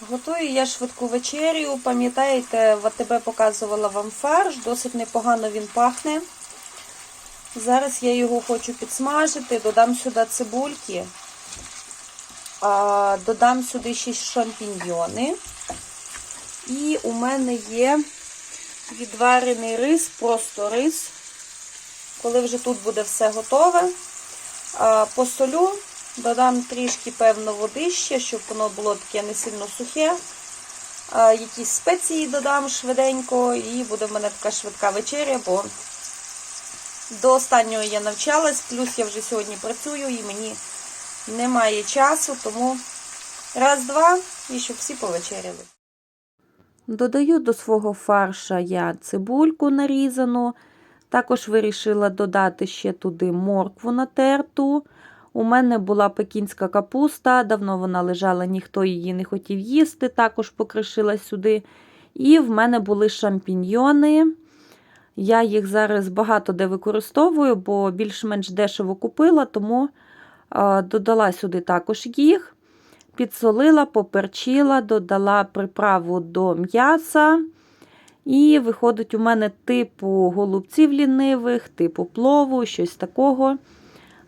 Готую я швидку вечерю. Пам'ятаєте, в показувала вам фарш, досить непогано він пахне. Зараз я його хочу підсмажити, додам сюди цибульки, додам сюди ще шампіньйони. І у мене є відварений рис, просто рис. Коли вже тут буде все готове, посолю, додам трішки, певно, води ще, щоб воно було таке не сильно сухе. Якісь спеції додам швиденько, і буде в мене така швидка вечеря, бо до останнього я навчалась, плюс я вже сьогодні працюю і мені немає часу, тому раз-два і щоб всі повечеряли. Додаю до свого фарша я цибульку нарізану. Також вирішила додати ще туди моркву натерту. У мене була пекінська капуста, давно вона лежала, ніхто її не хотів їсти, також покришила сюди. І в мене були шампіньйони. Я їх зараз багато де використовую, бо більш-менш дешево купила, тому додала сюди також їх, підсолила, поперчила, додала приправу до м'яса. І виходить у мене типу голубців лінивих, типу плову, щось такого.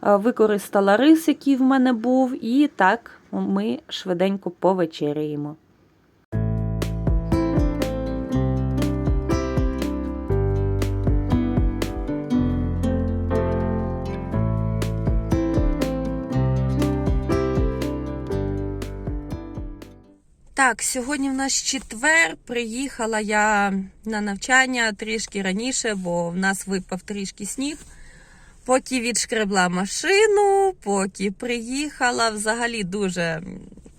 Е, Використала рис, який в мене був, і так ми швиденько повечеряємо. Так, сьогодні в нас четвер. Приїхала я на навчання трішки раніше, бо в нас випав трішки сніг. Поки відшкребла машину, поки приїхала, взагалі дуже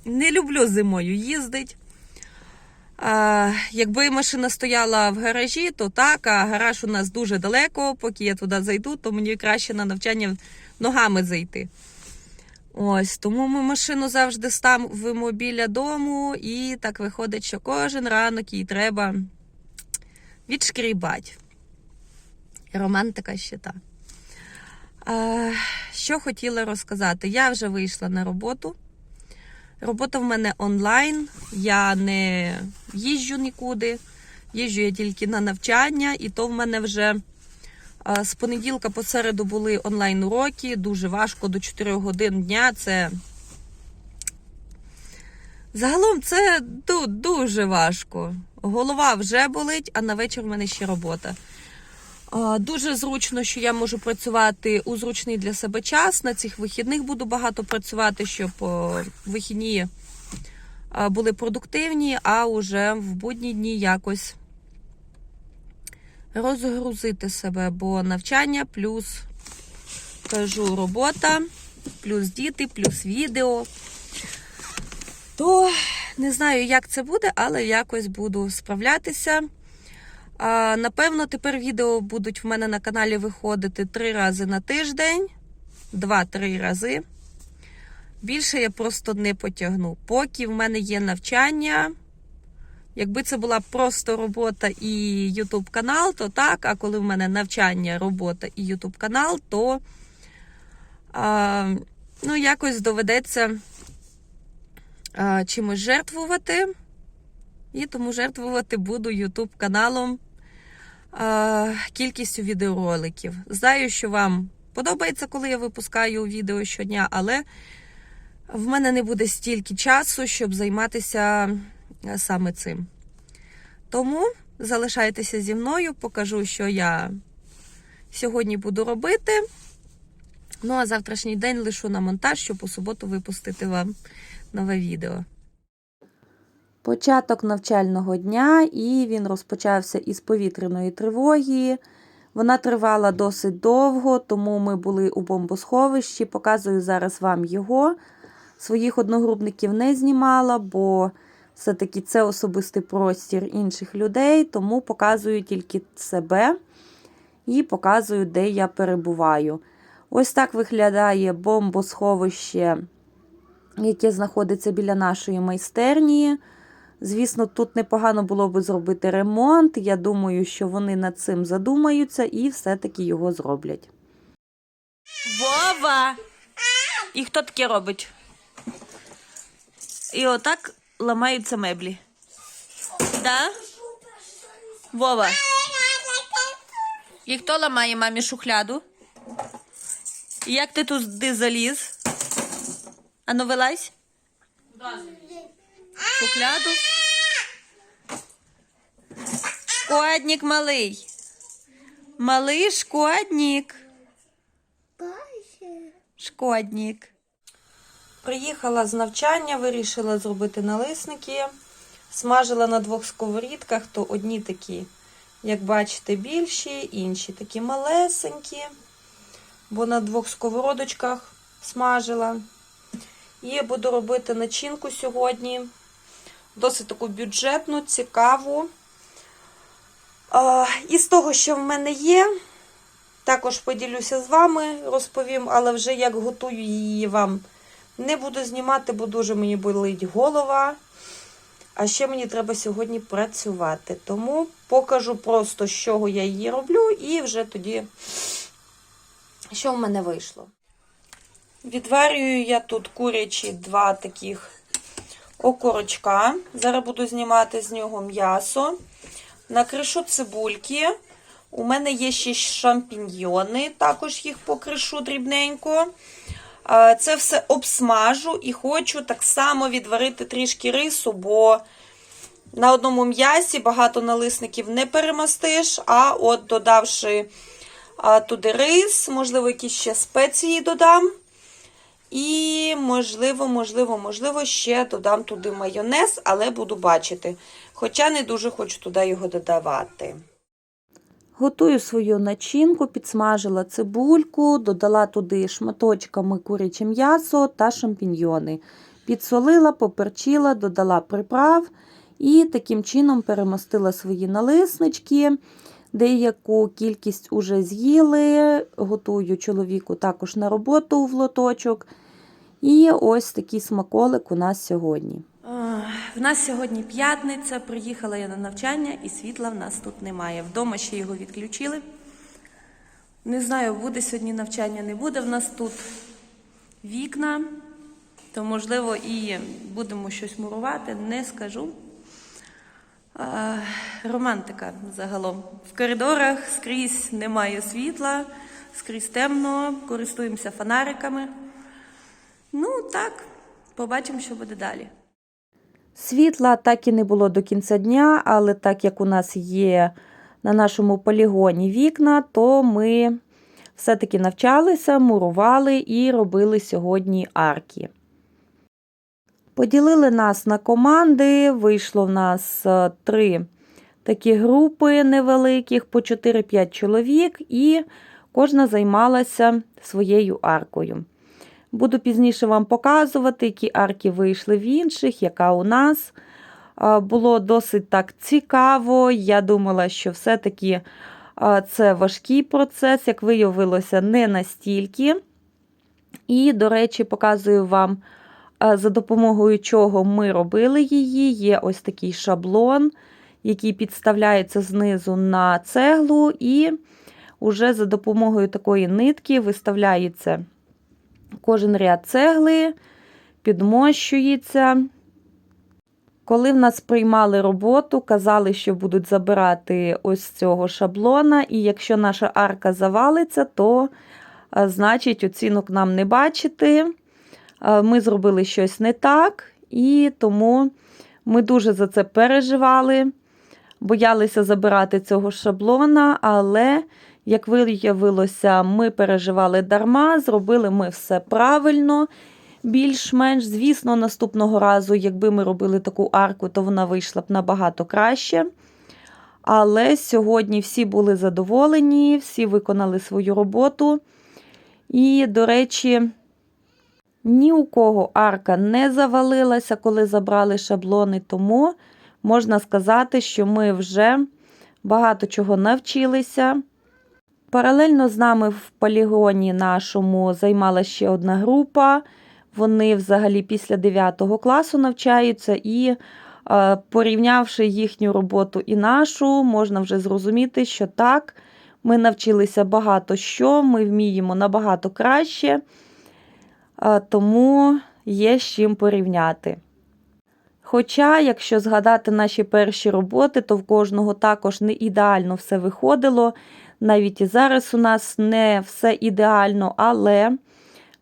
не люблю зимою їздити. А, якби машина стояла в гаражі, то так, а гараж у нас дуже далеко. Поки я туди зайду, то мені краще на навчання ногами зайти. Ось, тому ми машину завжди ставимо біля дому, і так виходить, що кожен ранок їй треба відшкрібати. Романтика ще та. Що хотіла розказати? Я вже вийшла на роботу. Робота в мене онлайн, я не їжджу нікуди, їжджу я тільки на навчання, і то в мене вже з понеділка по середу були онлайн уроки. Дуже важко до 4 годин дня. Це загалом це дуже важко. Голова вже болить, а на вечір в мене ще робота. Дуже зручно, що я можу працювати у зручний для себе час. На цих вихідних буду багато працювати, щоб вихідні були продуктивні, а уже в будні дні якось розгрузити себе, бо навчання плюс кажу робота, плюс діти, плюс відео. То не знаю, як це буде, але якось буду справлятися. А, Напевно, тепер відео будуть в мене на каналі виходити три рази на тиждень, два-три рази. Більше я просто не потягну. Поки в мене є навчання. Якби це була просто робота і YouTube канал, то так. А коли в мене навчання, робота і YouTube канал, то а, ну, якось доведеться а, чимось жертвувати. І тому жертвувати буду YouTube каналом кількістю відеороликів. Знаю, що вам подобається, коли я випускаю відео щодня, але в мене не буде стільки часу, щоб займатися е, саме цим. Тому залишайтеся зі мною, покажу, що я сьогодні буду робити. Ну, а завтрашній день лишу на монтаж, щоб у суботу випустити вам нове відео. Початок навчального дня, і він розпочався із повітряної тривоги. Вона тривала досить довго, тому ми були у бомбосховищі. Показую зараз вам його. Своїх одногрупників не знімала, бо все-таки це особистий простір інших людей, тому показую тільки себе і показую, де я перебуваю. Ось так виглядає бомбосховище, яке знаходиться біля нашої майстерні. Звісно, тут непогано було би зробити ремонт. Я думаю, що вони над цим задумаються і все-таки його зроблять. Вова! І хто таке робить? І отак ламаються меблі. Да? Вова. І хто ламає мамі шухляду? Як ти туди заліз? Ану, вилазь. Шухляду. Шкодник малий. Малий шкодник. Шкодник. Приїхала з навчання, вирішила зробити налисники. Смажила на двох сковорідках, то одні такі, як бачите, більші, інші такі малесенькі, бо на двох сковородочках смажила. І буду робити начинку сьогодні. Досить таку бюджетну, цікаву. А, із того, що в мене є, також поділюся з вами, розповім, але вже як готую її вам не буду знімати, бо дуже мені болить голова. А ще мені треба сьогодні працювати. Тому покажу просто, з чого я її роблю, і вже тоді, що в мене вийшло. Відварюю я тут курячі два таких окорочка. Зараз буду знімати з нього м'ясо. Накришу цибульки. У мене є ще шампіньйони, також їх покришу дрібненько. Це все обсмажу і хочу так само відварити трішки рису, бо на одному м'ясі багато налисників не перемастиш, а от додавши туди рис, можливо, якісь ще спеції додам. І, можливо, можливо, можливо, ще додам туди майонез, але буду бачити. Хоча не дуже хочу туди його додавати. Готую свою начинку, підсмажила цибульку, додала туди шматочками куряче м'ясо та шампіньйони. Підсолила, поперчила, додала приправ і таким чином перемостила свої налиснички. Деяку кількість уже з'їли, готую чоловіку також на роботу в лоточок. І ось такий смаколик у нас сьогодні. В нас сьогодні п'ятниця, приїхала я на навчання і світла в нас тут немає. Вдома ще його відключили. Не знаю, буде сьогодні навчання, не буде. В нас тут вікна, то, можливо, і будемо щось мурувати, не скажу. Романтика загалом. В коридорах скрізь немає світла, скрізь темно, користуємося фонариками. Ну, так, побачимо, що буде далі. Світла так і не було до кінця дня, але так як у нас є на нашому полігоні вікна, то ми все-таки навчалися, мурували і робили сьогодні арки. Поділили нас на команди, вийшло в нас е, три такі групи невеликих, по 4-5 чоловік, і кожна займалася своєю аркою. Буду пізніше вам показувати, які арки вийшли в інших, яка у нас. Було досить так цікаво. Я думала, що все-таки це важкий процес, як виявилося, не настільки. І, до речі, показую вам, за допомогою чого ми робили її. Є ось такий шаблон, який підставляється знизу на цеглу, і вже за допомогою такої нитки виставляється кожен ряд цегли, підмощується. Коли в нас приймали роботу, казали, що будуть забирати ось цього шаблона, і якщо наша арка завалиться, то значить оцінок нам не бачити. Ми зробили щось не так, і тому ми дуже за це переживали, боялися забирати цього шаблона, але як виявилося, ми переживали дарма, зробили ми все правильно, більш-менш. Звісно, наступного разу, якби ми робили таку арку, то вона вийшла б набагато краще. Але сьогодні всі були задоволені, всі виконали свою роботу. І, до речі, ні у кого арка не завалилася, коли забрали шаблони, тому можна сказати, що ми вже багато чого навчилися. Паралельно з нами в полігоні нашому займала ще одна група. Вони взагалі після 9 класу навчаються, і, е, порівнявши їхню роботу і нашу, можна вже зрозуміти, що так, ми навчилися багато що, ми вміємо набагато краще, тому є з чим порівняти. Хоча, якщо згадати наші перші роботи, то в кожного також не ідеально все виходило. Навіть і зараз у нас не все ідеально, але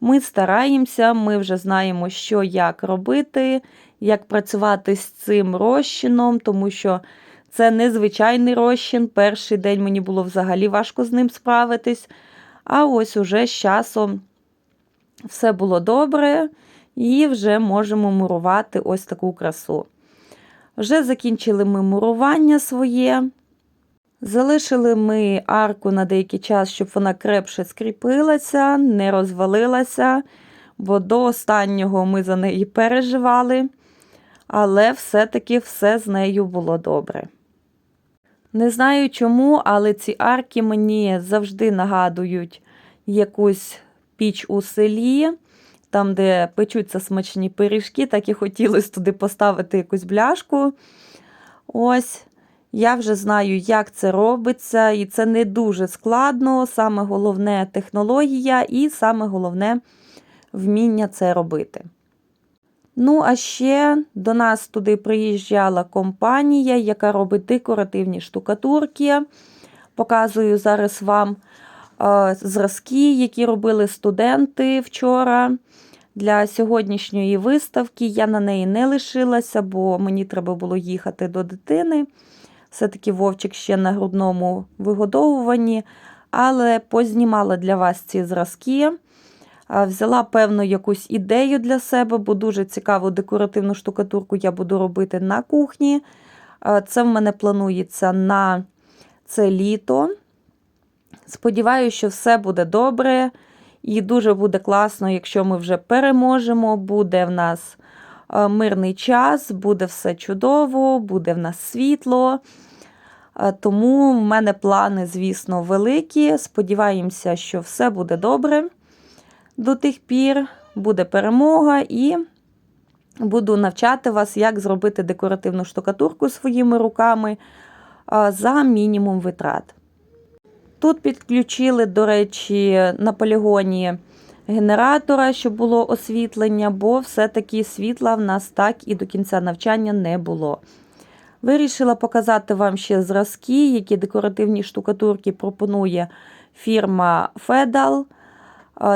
ми стараємося, ми вже знаємо, що як робити, як працювати з цим розчином, тому що це незвичайний розчин. Перший день мені було взагалі важко з ним справитись. А ось уже з часом все було добре, і вже можемо мурувати ось таку красу. Вже закінчили ми мурування своє. Залишили ми арку на деякий час, щоб вона крепше скріпилася, не розвалилася, бо до останнього ми за неї переживали, але все-таки все з нею було добре. Не знаю чому, але ці арки мені завжди нагадують якусь піч у селі, там, де печуться смачні пиріжки, так і хотілося туди поставити якусь бляшку. Ось. Я вже знаю, як це робиться, і це не дуже складно. Саме головне технологія, і саме головне вміння це робити. Ну, а ще до нас туди приїжджала компанія, яка робить декоративні штукатурки. Показую зараз вам зразки, які робили студенти вчора. Для сьогоднішньої виставки я на неї не лишилася, бо мені треба було їхати до дитини. Все-таки Вовчик ще на грудному вигодовуванні, але познімала для вас ці зразки. Взяла певну якусь ідею для себе, бо дуже цікаву декоративну штукатурку я буду робити на кухні. Це в мене планується на це літо. Сподіваюся, що все буде добре. І дуже буде класно, якщо ми вже переможемо. Буде в нас мирний час, буде все чудово, буде в нас світло. Тому в мене плани, звісно, великі. Сподіваємося, що все буде добре. До тих пір буде перемога, і буду навчати вас, як зробити декоративну штукатурку своїми руками за мінімум витрат. Тут підключили, до речі, на полігоні генератора, щоб було освітлення, бо все-таки світла в нас так і до кінця навчання не було. Вирішила показати вам ще зразки, які декоративні штукатурки пропонує фірма Fedal.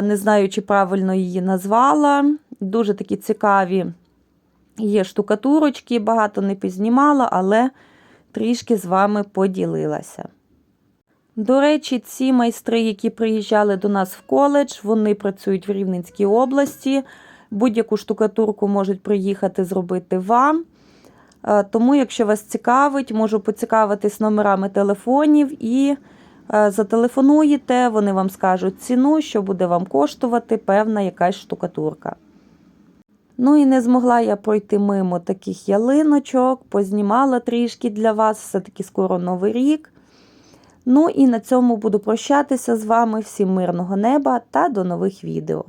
Не знаю, чи правильно її назвала. Дуже такі цікаві є штукатурочки, багато не пізнімала, але трішки з вами поділилася. До речі, ці майстри, які приїжджали до нас в коледж, вони працюють в Рівненській області. Будь-яку штукатурку можуть приїхати зробити вам. Е, Тому, якщо вас цікавить, можу поцікавитись номерами телефонів і е, зателефонуєте, вони вам скажуть ціну, що буде вам коштувати певна якась штукатурка. Ну і не змогла я пройти мимо таких ялиночок, познімала трішки для вас, все-таки скоро новий рік. Ну і на цьому буду прощатися з вами. Всім мирного неба та до нових відео.